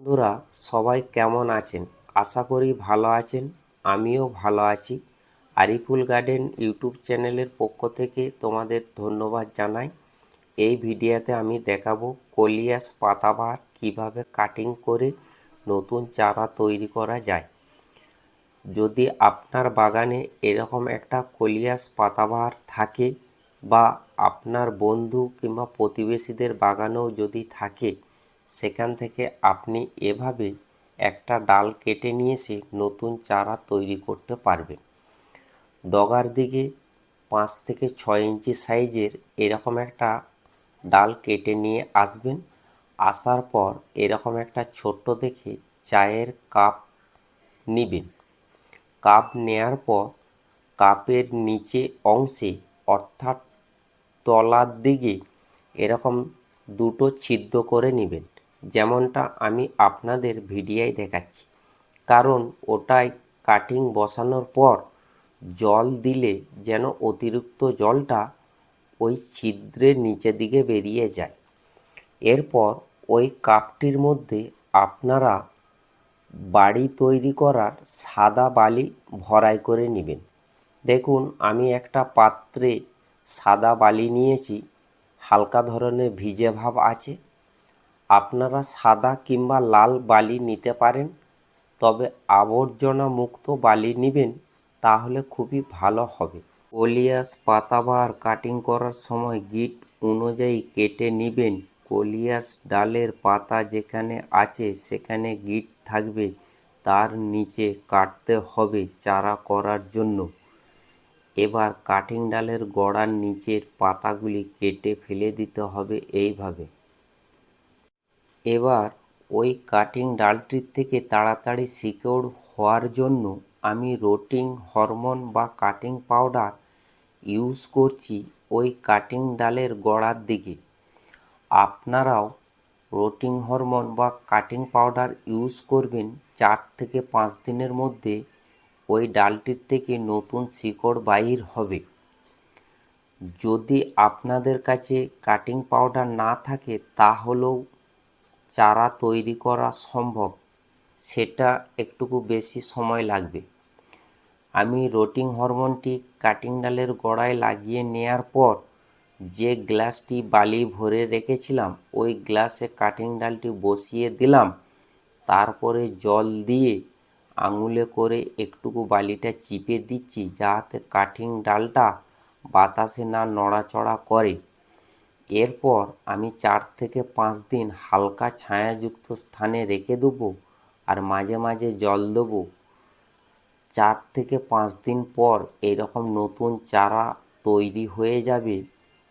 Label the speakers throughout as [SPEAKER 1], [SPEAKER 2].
[SPEAKER 1] বন্ধুরা, সবাই কেমন আছেন? আশা করি ভালো আছেন, আমিও ভালো আছি। আরিফুল গার্ডেন ইউটিউব চ্যানেলের পক্ষ থেকে তোমাদের ধন্যবাদ জানাই। এই ভিডিওতে আমি দেখাবো কলিয়াস পাতাবাহার কীভাবে কাটিং করে নতুন চারা তৈরি করা যায়। যদি আপনার বাগানে এরকম একটা কলিয়াস পাতাবাহার থাকে বা আপনার বন্ধু কিংবা প্রতিবেশীদের বাগানেও যদি থাকে সেখান থেকে আপনি এভাবে একটা ডাল কেটে নিয়ে এসে নতুন চারা তৈরি করতে পারবেন। ডগার দিকে পাঁচ থেকে ছয় ইঞ্চি সাইজের এরকম একটা ডাল কেটে নিয়ে আসবেন। আসার পর এরকম একটা ছোট্ট দেখে চায়ের কাপ নিবেন। কাপ নেয়ার পর কাপের নিচে অংশে অর্থাৎ তলার দিকে এরকম দুটো ছিদ্র করে নেবেন। যেমনটা আমি আপনাদের ভিডিওয় দেখাচ্ছি। কারণ ওটায় কাটিং বসানোর পর জল দিলে যেন অতিরিক্ত জলটা ওই ছিদ্রের নিচের দিকে বেরিয়ে যায়। এরপর ওই কাপটির মধ্যে আপনারা বাড়ি তৈরি করার সাদা বালি ভরাই করে নেবেন। দেখুন, আমি একটা পাত্রে সাদা বালি নিয়েছি, হালকা ধরনের ভিজে ভাব আছে। আপনারা সাদা কিংবা লাল বালি নিতে পারেন, তবে আবর্জনা মুক্ত বালি নেবেন, তাহলে খুবই ভালো হবে। কলিয়াস পাতাবার কাটিং করার সময় গিট অনুযায়ী কেটে নেবেন। কলিয়াস ডালের পাতা যেখানে আছে, সেখানে গিট থাকবে, তার নিচে কাটতে হবে চারা করার জন্য। এবার কাটিং ডালের গোড়ার নিচের পাতাগুলি কেটে ফেলে দিতে হবে এইভাবে। এবার ওই কাটিং ডালটির থেকে তাড়াতাড়ি শিকড় হওয়ার জন্য আমি রোটিং হরমোন বা কাটিং পাউডার ইউজ করছি ওই কাটিং ডালের গোড়ার দিকে। আপনারাও রোটিং হরমোন বা কাটিং পাউডার ইউজ করবেন চার থেকে পাঁচ দিনের মধ্যে ওই ডালটির থেকে নতুন শিকড় বাহির হবে। যদি আপনাদের কাছে কাটিং পাউডার না থাকে তাহলেও চারা তৈরি করা সম্ভব, সেটা একটুকু বেশি সময় লাগবে। আমি রোটিং হরমোনটি কাটিং ডালের গোড়ায় লাগিয়ে নেয়ার পর যে গ্লাসটি বালি ভরে রেখেছিলাম, ওই গ্লাসে কাটিং ডালটি বসিয়ে দিলাম। তারপরে জল দিয়ে আঙুলে করে একটুকু বালিটা চিপে দিচ্ছি, যাতে কাটিং ডালটা বাতাসে না নড়াচড়া করে। এরপর আমি চার থেকে পাঁচ দিন হালকা ছায়াযুক্ত স্থানে রেখে দেবো আর মাঝে মাঝে জল দেবো। চার থেকে পাঁচ দিন পর এরকম নতুন চারা তৈরি হয়ে যাবে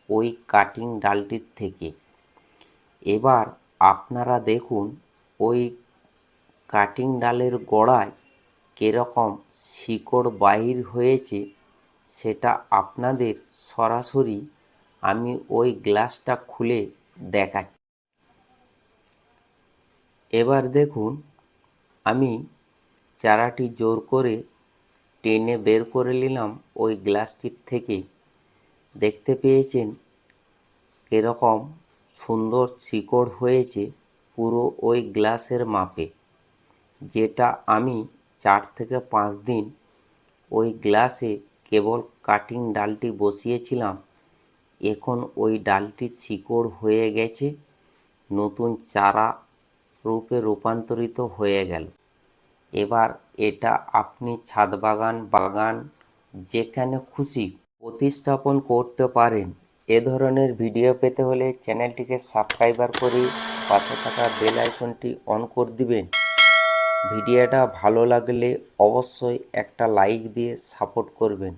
[SPEAKER 1] ওই কাটিং ডালটির থেকে। এবার আপনারা দেখুন ওই কাটিং ডালের গোড়ায় কীরকম শিকড় বাহির হয়েছে সেটা আপনাদের সরাসরি আমি ওই গ্লাসটা খুলে দেখাচ্ছি। এবার দেখুন, আমি চারাটি জোর করে টেনে বের করে নিলাম ওই গ্লাসটির থেকে। দেখতে পেয়েছেন এরকম সুন্দর শিকড় হয়েছে পুরো ওই গ্লাসের মাপে। যেটা আমি চার থেকে পাঁচ দিন ওই গ্লাসে কেবল কাটিং ডালটি বসিয়েছিলাম। এখন ওই ডালটি শিকড় হয়ে গেছে, নতুন চারা রূপে রূপান্তরিত হয়ে গেল। এবার এটা আপনি ছাদ বাগান বাগান যেখানে খুশি প্রতিস্থাপন করতে পারেন। এ ধরনের ভিডিও পেতে হলে চ্যানেলটিকে সাবস্ক্রাইবার করে পাশে থাকা বেল আইকনটি অন করে দিবেন। ভিডিওটা ভালো লাগলে অবশ্যই একটা লাইক দিয়ে সাপোর্ট করবেন।